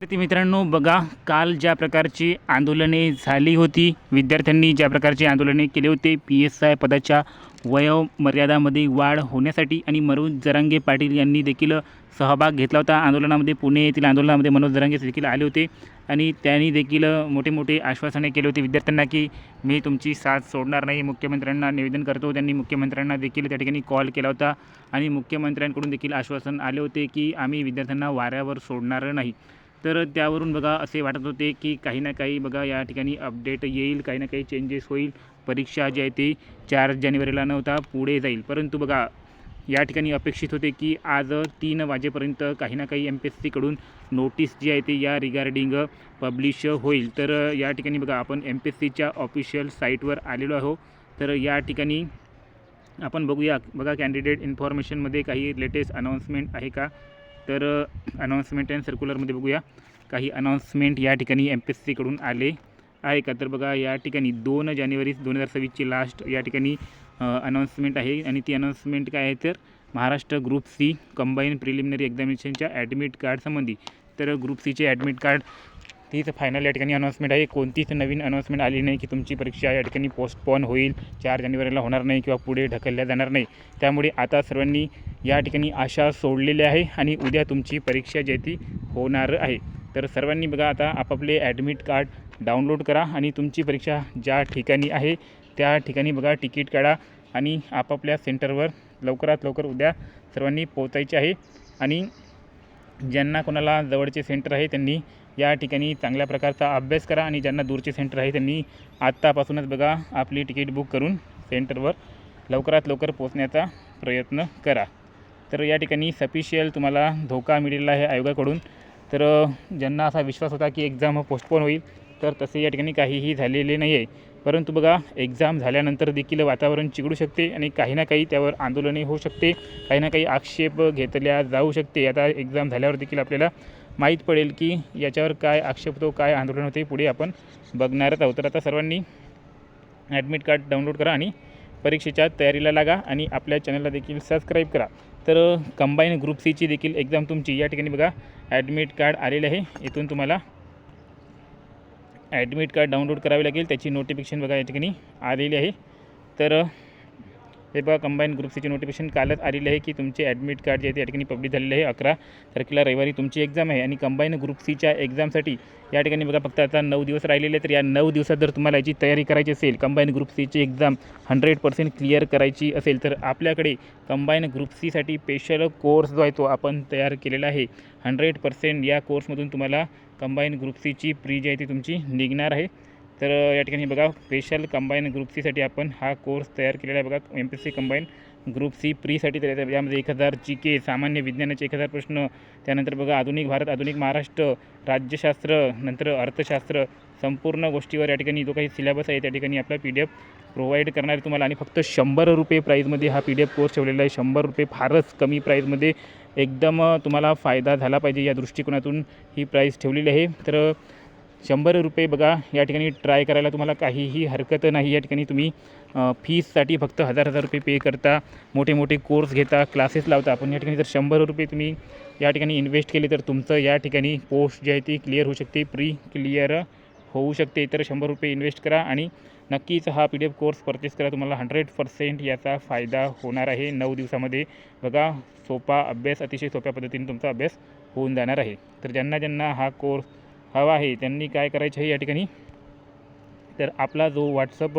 विद्यार्थी मित्रांनो बघा काल ज्या प्रकारची आंदोलने झाली होती विद्यार्थ्यांनी ज्या प्रकारची आंदोलने केले होते पी एस आय पदाच्या वयोमर्यादामध्ये वाढ होण्यासाठी आणि मनोज जरांगे पाटील यांनी देखील सहभाग घेतला होता. आंदोलनामध्ये पुणे येथील आंदोलनामध्ये मनोज जरांगे देखील आले होते आणि त्यांनी देखील मोठे मोठे आश्वासने केले होते विद्यार्थ्यांना की मी तुमची साथ सोडणार नाही. मुख्यमंत्र्यांना निवेदन करतो. त्यांनी मुख्यमंत्र्यांना देखील त्या ठिकाणी कॉल केला होता आणि मुख्यमंत्र्यांकडून देखील आश्वासन आले होते की आम्ही विद्यार्थ्यांना वाऱ्यावर सोडणार नाही. तर त्यावरून बघा असे वाटत होते की काही ना काही बघा या ठिकाणी अपडेट येईल काही ना काही चेंजेस होईल. परीक्षा जी आहे ती चार जानेवारीला नव्हता पुढे जाईल. परंतु बघा या ठिकाणी अपेक्षित होते की आज तीन वाजेपर्यंत काही ना काही एम पी एस सीकडून नोटीस जी आहे ती या रिगार्डिंग पब्लिश होईल. तर या ठिकाणी बघा आपण एम पी एस सीच्या ऑफिशियल साईटवर आलेलो आहो. तर या ठिकाणी आपण बघूया. बघा कॅन्डिडेट इन्फॉर्मेशनमध्ये काही लेटेस्ट अनाऊन्समेंट आहे का? तर अनाऊन्समेंट अँड सर्क्युलरमध्ये बघूया. काही अनाऊन्समेंट या ठिकाणी एम पी एस सीकडून आले आहे का? तर बघा या ठिकाणी दोन जानेवारी दोन हजार सव्वीसची लास्ट या ठिकाणी अनाऊन्समेंट आहे. आणि ती अनाऊन्समेंट काय आहे तर Maharashtra group C combine preliminary एक्झामिनेशनच्या admit कार्डसंबंधी तर ग्रुप सीचे ॲडमिट कार्ड तीच फायनल या ठिकाणी अनाऊन्समेंट आहे. कोणतीच नवीन अनाऊन्समेंट आली नाही की तुमची परीक्षा या ठिकाणी पोस्टपॉन होईल. चार जानेवारीला होणार नाही किंवा पुढे ढकलल्या जाणार नाही. त्यामुळे आता सर्वांनी या ठिकाणी आशा सोडलेली आहे आणि उद्या तुमची परीक्षा जी ती होणार आहे. तर सर्वांनी बघा आता आपापले ॲडमिट कार्ड डाउनलोड करा आणि तुमची परीक्षा ज्या ठिकाणी आहे त्या ठिकाणी बघा तिकीट काढा आणि आपापल्या सेंटरवर लवकरात लवकर उद्या सर्वांनी पोचायचे आहे. आणि ज्यांना कोणाला जवळचे सेंटर आहे त्यांनी या ठिकाणी चांगल्या प्रकारचा अभ्यास करा आणि ज्यांना दूरचे सेंटर आहे त्यांनी आत्तापासूनच बघा आपली तिकीट बुक करून सेंटरवर लवकरात लवकर पोचण्याचा प्रयत्न करा. तर या ठिकाणी सफिशियल तुम्हाला धोका मिळेला आहे आयोगाकडून. तर ज्यांना असा विश्वास होता की एक्झाम पोस्टपोन होईल तर तसे या ठिकाणी काहीही झालेले नाही आहे परंतु बघा एक्झाम झाल्यानंतर देखील वातावरण चिघडू शकते आणि काही ना काही त्यावर आंदोलनही होऊ शकते काही ना काही आक्षेप घेतल्या जाऊ शकते. आता एक्झाम झाल्यावर देखील आपल्याला माहीत पडेल की याच्यावर काय आक्षेप होतो काय आंदोलन होते पुढे आपण बघणारच आहोत. तर आता सर्वांनी ॲडमिट कार्ड डाउनलोड करा आणि परीक्षेच्या तयारीला लागा आणि आपल्या चॅनलला देखील सबस्क्राईब करा. तर कंबाईन ग्रुप सीची देखील एक्झाम तुमची या ठिकाणी बघा. ॲडमिट कार्ड आलेले आहे. इथून तुम्हाला ॲडमिट कार्ड डाउनलोड करावे लागेल. त्याची नोटिफिकेशन बघा या ठिकाणी आलेली आहे. तर हे बघा कंबाईन ग्रुप नोटिफिकेशन कालच आलेली आहे की तुमचे ॲडमिट कार्ड जे आहे ते या ठिकाणी पब्लिक झालेले आहे अकरा तारखेला रविवारी तुमची एक्झाम आहे आणि कंबाईन ग्रुप सीच्या एक्झामसाठी या ठिकाणी बघा फक्त आता नऊ दिवस राहिलेले तर या नऊ दिवसात जर तुम्हाला याची तयारी करायची असेल कंबाईन ग्रुप सीची एक्झाम हंड्रेड पर्सेंट क्लिअर करायची असेल तर आपल्याकडे कंबाईन ग्रुप सीसाठी स्पेशल कोर्स जो आहे तो आपण तयार केलेला आहे. हंड्रेड पर्सेंट या कोर्समधून तुम्हाला कंबाईन ग्रुप सीची प्री जी आहे ती तुमची निघणार आहे. तर या ठिकाणी बघा स्पेशल कंबाईन ग्रुप सीसाठी आपण हा कोर्स तयार केलेला आहे बघा M P C combine group C प्रीसाठी तयार आहे. यामध्ये एक हजार जी के सामान्य विज्ञानाचे एक हजार प्रश्न त्यानंतर बघा आधुनिक भारत आधुनिक महाराष्ट्र राज्यशास्त्र नंतर अर्थशास्त्र संपूर्ण गोष्टीवर या ठिकाणी जो काही सिलेबस आहे त्या ठिकाणी आपला पी डी एफ प्रोव्हाइड करणार आहे तुम्हाला. आणि फक्त शंभर रुपये प्राईजमध्ये हा पी डी एफ कोर्स ठेवलेला आहे. शंभर रुपये फारच कमी प्राईजमध्ये एकदम तुम्हाला फायदा झाला पाहिजे या दृष्टिकोनातून ही प्राईस ठेवलेली आहे. तर शंभर रुपये बघा या ठिकाणी ट्राय करायला तुम्हाला काहीही हरकत नाही. या ठिकाणी तुम्ही फीससाठी फक्त हजार हजार रुपये पे करता मोठे मोठे कोर्स घेता क्लासेस लावता. पण या ठिकाणी जर शंभर रुपये तुम्ही या ठिकाणी इन्व्हेस्ट केले तर तुमचं या ठिकाणी पोस्ट जी आहे ती क्लिअर होऊ शकते प्री क्लिअर होऊ शकते. तर शंभर रुपये इन्व्हेस्ट करा आणि नक्कीच हा P D F course purchase करा. तुम्हाला हंड्रेड पर्सेंट याचा फायदा होणार आहे. नऊ दिवसामध्ये बघा सोपा अभ्यास अतिशय सोप्या पद्धतीने तुमचा अभ्यास होऊन जाणार आहे. तर ज्यांना ज्यांना हा कोर्स हवा आहे. त्यांनी काय करायचं आहे या ठिकाणी? तर आपला जो व्हॉट्सअप